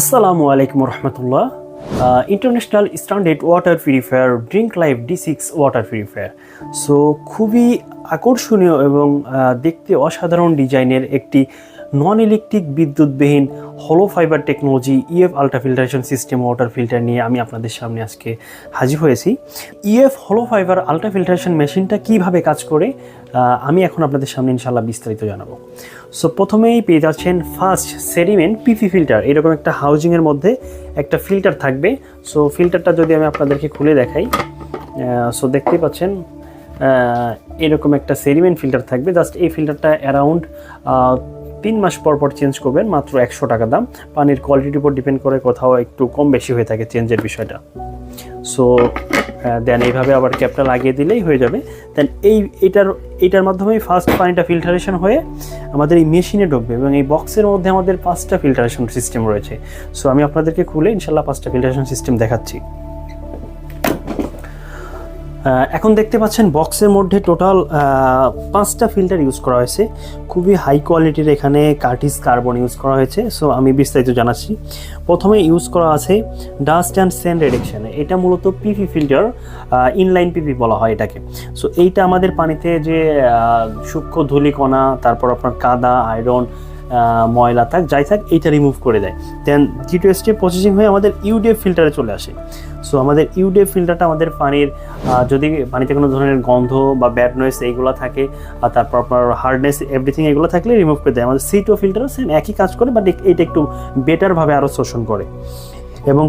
আসসালামু আলাইকুম রহমতুল্লাহ। International standard water purifier drink life D six water purifier so খুবই আকর্ষণীয় এবং দেখতে অসাধারণ ডিজাইনের একটি নন ইলেকট্রিক বিদ্যুৎবিহীন হলো fibre technology EF ultra filtration system water filter নিয়ে আমি আপনাদের সামনে আজকে হাজির হয়েছি। ইএফ হলো ফাইবার আল্ট্রা ফিল্টারেশন মেশিনটা কীভাবে কাজ করে আমি এখন আপনাদের সামনে ইনশাল্লাহ বিস্তারিত জানাব। সো প্রথমেই পেয়ে যাচ্ছেন ফার্স্ট সেডিমেন্ট পিপি ফিল্টার এরকম একটা হাউজিংয়ের মধ্যে একটা ফিল্টার থাকবে। সো ফিল্টারটা যদি আমি আপনাদেরকে খুলে দেখাই সো দেখতেই পাচ্ছেন এরকম একটা সেডিমেন্ট ফিল্টার থাকবে। জাস্ট এই ফিল্টারটা অ্যারাউন্ড তিন মাস পর পর চেঞ্জ করবেন, মাত্র একশো টাকা দাম। পানির কোয়ালিটির উপর ডিপেন্ড করে কোথাও একটু কম বেশি হয়ে থাকে চেঞ্জের বিষয়টা। সো দেন এইভাবে আবার ক্যাপটা লাগিয়ে দিলেই হয়ে যাবে। দেন এই, এটার এটার মাধ্যমে ফার্স্ট পানিটা ফিল্টারেশন হয়ে আমাদের এই মেশিনে ঢুকবে এবং এই বক্সের মধ্যে আমাদের পাঁচটা ফিল্টারেশন সিস্টেম রয়েছে। সো আমি আপনাদেরকে খুলে ইনশাল্লাহ পাঁচটা ফিল্টারেশন সিস্টেম দেখাচ্ছি। এখন দেখতে পাচ্ছেন বক্সের মধ্যে টোটাল পাঁচটা ফিল্টার ইউজ করা হয়েছে। খুবই হাই কোয়ালিটির এখানে কার্টিস কার্বন ইউজ করা হয়েছে। সো আমি বিস্তারিত জানাচ্ছি। প্রথমে ইউজ করা আছে ডাস্ট অ্যান্ড সেন্ড রেডিকশন এটা মূলত পিপি ফিল্টার ইনলাইন পিপি বলা হয় এটাকে। সো এইটা আমাদের পানিতে যে সূক্ষ্ম ধূলিকণা, তারপর আপনার কাদা আয়রন ময়লা থাক, যাই থাক, এইটা রিমুভ করে দেয়। দেন টু স্টেপ প্রসেসিং হয়ে আমাদের ইউডিএফ ফিল্টারে চলে আসে। সো আমাদের ইউডিএফ ফিল্টারটা আমাদের পানির যদি পানিতে কোনো ধরনের গন্ধ বা ব্যাড নয়েস এইগুলো থাকে, আর তারপর আপনার হার্ডনেস এভরিথিং এগুলো থাকলে রিমুভ করে দেয়। আমাদের সিটো ফিল্টারও সেম একই কাজ করে বাট এইটা একটু বেটারভাবে আরও শোষণ করে। এবং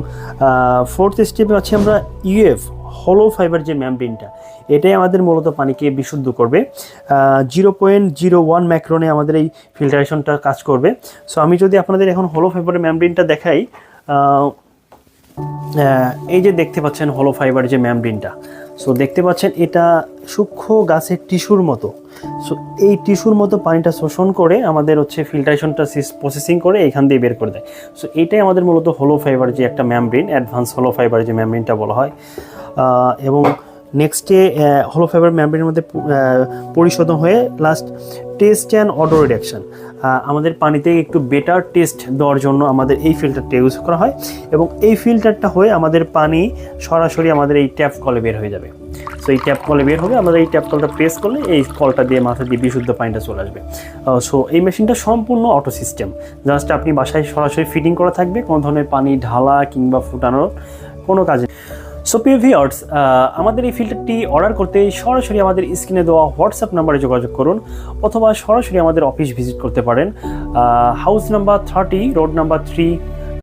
ফোর্থ স্টেপে আছে আমরা ইউএফ হলো ফাইবার যে ম্যামব্রিনটা এটাই আমাদের মূলত পানিকে বিশুদ্ধ করবে। জিরো পয়েন্ট জিরো ওয়ান ম্যাক্রোনে আমাদের এই ফিল্টারেশনটা কাজ করবে। সো আমি যদি আপনাদের এখন হলো ফাইবারের ম্যামব্রিনটা দেখাই এই যে দেখতে পাচ্ছেন হলো ফাইবার যে ম্যামব্রিনটা সো দেখতে পাচ্ছেন এটা সূক্ষ্ম গাছের টিস্যুর মতো। সো এই টিস্যুর মতো পানিটা শোষণ করে আমাদের হচ্ছে ফিল্টারেশনটা প্রসেসিং করে এখান দিয়ে বের করে দেয়। সো এটাই আমাদের মূলত হলো ফাইবার যে একটা ম্যামব্রিন অ্যাডভান্স হলো ফাইবার যে ম্যামব্রেনটা বলা হয়। এবং নেক্সটে হলো ফাইবার ম্যামব্রেনের মধ্যে পরিশোধন হয়ে last taste and odour reduction আমাদের পানিতে একটু বেটার টেস্ট দেওয়ার জন্য আমাদের এই ফিল্টারটা ইউজ করা হয় এবং এই ফিল্টারটা হয়ে আমাদের পানি সরাসরি আমাদের এই ট্যাপ কলে বের হয়ে যাবে। সো এই ট্যাপ কলে বের হবে আমাদের এই ট্যাপ কলটা প্রেস করলে এই কলটা দিয়ে মাথা দিয়ে বিশুদ্ধ পানিটা চলে আসবে। সো এই মেশিনটা সম্পূর্ণ অটো সিস্টেম জাস্ট আপনি বাসায় সরাসরি ফিটিং করা থাকবে, কোনো ধরনের পানি ঢালা কিংবা ফুটানোর কোনো কাজে সো প্রিয় ভিওর্স আমাদের এই ফিল্টারটি অর্ডার করতে সরাসরি আমাদের স্ক্রিনে দেওয়া হোয়াটসঅ্যাপ নাম্বারে যোগাযোগ করুন অথবা সরাসরি আমাদের অফিস ভিজিট করতে পারেন। House number thirty road number three